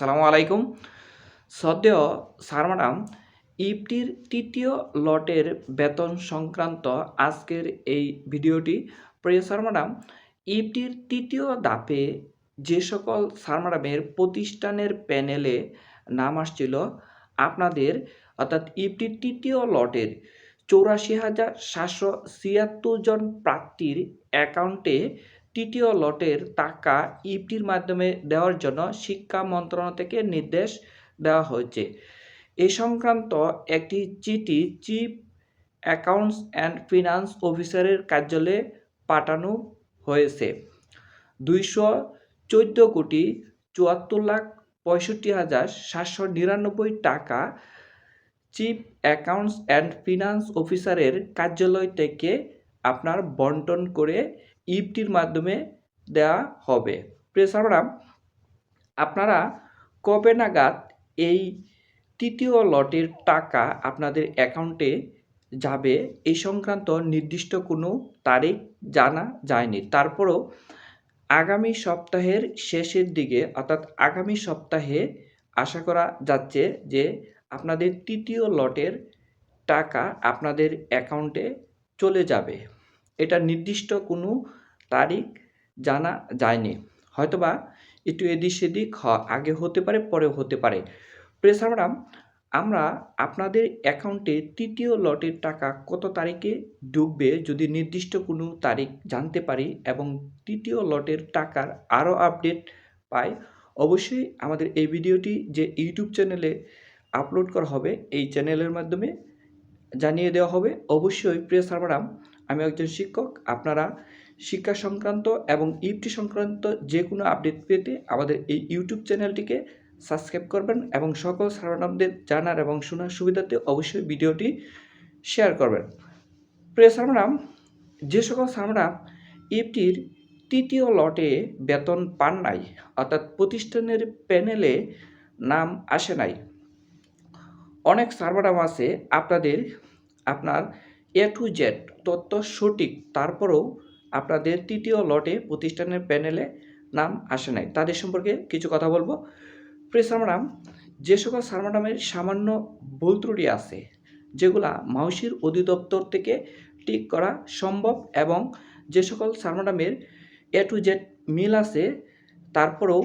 আসসালামু আলাইকুম। সদ্য স্যার ম্যাডাম, ইফটির তৃতীয় লটের বেতন সংক্রান্ত আজকের এই ভিডিওটি, প্রিয় স্যার ম্যাডাম, ইফটির তৃতীয় দাপে যে সকল স্যার ম্যাডামের প্রতিষ্ঠানের প্যানেলে নাম আসছিল, আপনাদের, অর্থাৎ ইফটির তৃতীয় লটের চৌরাশি হাজার সাতশো ছিয়াত্তর জন প্রার্থীর অ্যাকাউন্টে তৃতীয় লটের টাকা ইফটির মাধ্যমে দেওয়ার জন্য শিক্ষা মন্ত্রণালয় থেকে নির্দেশ দেওয়া হয়েছে। এ সংক্রান্ত একটি চিঠি চিফ অ্যাকাউন্টস অ্যান্ড ফিনান্স অফিসারের কার্যালয়ে পাঠানো হয়েছে। দুইশো চোদ্দ কোটি চুয়াত্তর লাখ পঁয়ষট্টি হাজার সাতশো নিরানব্বই টাকা চিফ অ্যাকাউন্টস অ্যান্ড ফিনান্স অফিসারের কার্যালয় থেকে আপনার বন্টন করে ইফটির মাধ্যমে দেওয়া হবে। প্রেসাররা আপনারা কবে নাগাদ এই তৃতীয় লটের টাকা আপনাদের অ্যাকাউন্টে যাবে এই সংক্রান্ত নির্দিষ্ট কোনো তারিখ জানা যায়নি। তারপরও আগামী সপ্তাহের শেষের দিকে, অর্থাৎ আগামী সপ্তাহে আশা করা যাচ্ছে যে আপনাদের তৃতীয় লটের টাকা আপনাদের অ্যাকাউন্টে চলে যাবে। এটা নির্দিষ্ট কোনো তারিখ জানা যায়নি। হয়তোবা একটু এদিক সেদিক আগে হতে পারে পরে হতে পারে। প্রেসার ম্যাডাম আমরা আপনাদের অ্যাকাউন্টে তৃতীয় লটের টাকা কত তারিখে ঢুকবে যদি নির্দিষ্ট কোনো তারিখ জানতে পারি এবং তৃতীয় লটের টাকার আরও আপডেট পাই, অবশ্যই আমাদের এই ভিডিওটি যে ইউটিউব চ্যানেলে আপলোড করা হবে, এই চ্যানেলের মাধ্যমে জানিয়ে দেওয়া হবে। অবশ্যই প্রিয় ম্যাডাম আমি একজন শিক্ষক, আপনারা শিক্ষা সংক্রান্ত এবং ইউটি সংক্রান্ত যে কোনো আপডেট পেতে আমাদের এই ইউটিউব চ্যানেলটিকে সাবস্ক্রাইব করবেন এবং সকল স্যার জানার এবং শোনার সুবিধাতে অবশ্যই ভিডিওটি শেয়ার করবেন। প্রিয় ম্যাডাম যে সকল স্যার ম্যাডাম ইফটির তৃতীয় লটে বেতন পান নাই, অর্থাৎ প্রতিষ্ঠানের প্যানেলে নাম আসে নাই। অনেক সার্ভারাম আছে, আপনাদের, আপনার এ টু জেড তথ্য সঠিক, তারপরেও আপনাদের তৃতীয় লটে প্রতিষ্ঠানের প্যানেলে নাম আসে নাই। তাদের সম্পর্কে কিছু কথা বলব। প্রিয় স্যার ম্যাডাম যে সকল স্যার ম্যাডামের সামান্য ভুল ত্রুটি আছে, যেগুলা মাউসির অধিদপ্তর থেকে ঠিক করা সম্ভব এবং যে সকল স্যার ম্যাডামের এ টু জেড মিল আছে, তারপরেও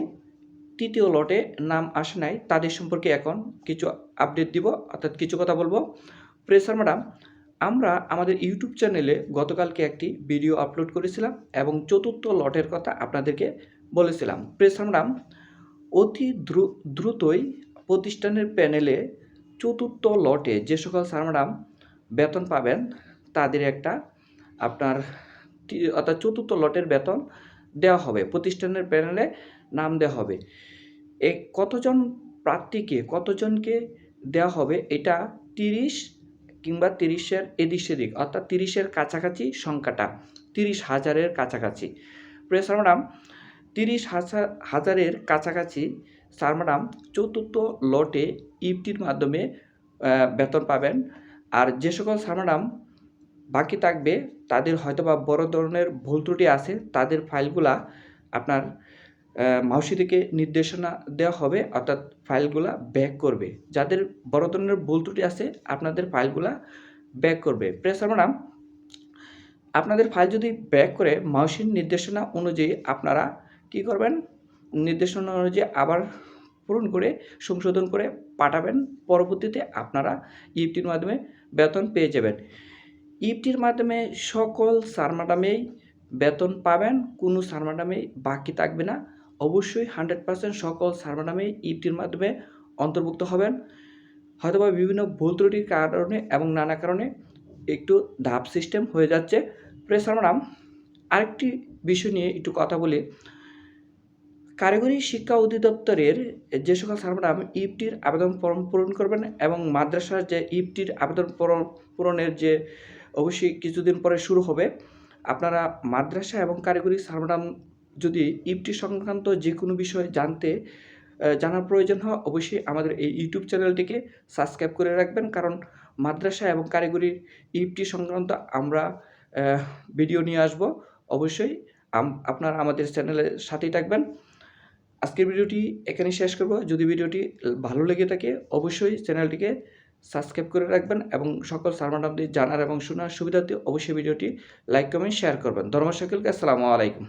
তৃতীয় লটে নাম আসে নাই, তাদের সম্পর্কে এখন কিছু আপডেট দিব, অর্থাৎ কিছু কথা বলব। প্রেসার ম্যাডাম আমরা আমাদের ইউটিউব চ্যানেলে গতকালকে একটি ভিডিও আপলোড করেছিলাম এবং চতুর্থ লটের কথা আপনাদেরকে বলেছিলাম। প্রেসার ম্যাডাম অতি দ্রু- দ্রুতই প্রতিষ্ঠানের প্যানেলে চতুর্থ লটে যে সকল স্যার ম্যাডাম বেতন পাবেন, তাদের একটা আপনার অর্থাৎ চতুর্থ লটের বেতন দেওয়া হবে। প্রতিষ্ঠানের প্যানেলে নাম দেওয়া হবে। এ কতজন প্রার্থীকে, কতজনকে দেওয়া হবে, এটা তিরিশ কিংবা তিরিশের এদিক সেদিক, অর্থাৎ তিরিশের কাছাকাছি সংখ্যাটা, তিরিশ হাজারের কাছাকাছি। প্রেসার ম্যাডাম তিরিশ হাজার হাজারের কাছাকাছি স্যার ম্যাডাম চতুর্থ লটে ইফটির মাধ্যমে বেতন পাবেন। আর যে সকল স্যার ম্যাডাম বাকি থাকবে, তাদের হয়তোবা বড় ধরনের ভুল ত্রুটি আছে, তাদের ফাইলগুলা আপনার মাউসি থেকে নির্দেশনা দেওয়া হবে, অর্থাৎ ফাইলগুলা ব্যাক করবে। যাদের বড় ধরনের ভুল ত্রুটি আছে, আপনাদের ফাইলগুলা ব্যাক করবে। প্রেসার ম্যাডাম আপনাদের ফাইল যদি ব্যাক করে, মাউসির নির্দেশনা অনুযায়ী আপনারা কি করবেন? নির্দেশনা অনুযায়ী আবার পূরণ করে, সংশোধন করে পাঠাবেন। পরবর্তীতে আপনারা ইফটির মাধ্যমে বেতন পেয়ে যাবেন। ইফটির মাধ্যমে সকল স্যার ম্যাডামেই বেতন পাবেন, কোনো স্যার ম্যাডামেই বাকি থাকবে না। অবশ্যই হান্ড্রেড পার্সেন্ট সকল স্যার ম্যাডামেই ইফটির মাধ্যমে অন্তর্ভুক্ত হবেন। হয়তোবা বিভিন্ন ভুল ত্রুটির কারণে এবং নানা কারণে একটু ধাপ সিস্টেম হয়ে যাচ্ছে। প্রেসার ম্যাডাম আরেকটি বিষয় নিয়ে একটু কথা বলি। কারিগরি শিক্ষা অধিদপ্তরের যে সকল স্যার ম্যাডাম ইফটির আবেদন ফর্ম পূরণ করবেন এবং মাদ্রাসার যে ইফটির আবেদন পূরণ- পূরণের যে অবশ্যই কিছুদিন পরে শুরু হবে। আপনারা মাদ্রাসা এবং কারিগরি স্যার ম্যাডাম যদি ইফটি সংক্রান্ত যে কোনো বিষয় জানতে জানার প্রয়োজন হয়, অবশ্যই আমাদের এই ইউটিউব চ্যানেলটিকে সাবস্ক্রাইব করে রাখবেন। কারণ মাদ্রাসা এবং কারিগরি ইফটি সংক্রান্ত আমরা ভিডিও নিয়ে আসব। অবশ্যই আপনারা আমাদের চ্যানেলের সাথেই থাকবেন। আজকের ভিডিওটি এখানে শেষ করব। যদি ভিডিওটি ভালো লেগে থাকে, অবশ্যই চ্যানেলটিকে সাবস্ক্রাইব করে রাখবেন এবং সকল স্যার জানার এবং শোনার সুবিধার্থে অবশ্যই ভিডিওটি লাইক, কমেন্ট, শেয়ার করবেন। ধর্ম সকলকে। আসসালামু আলাইকুম।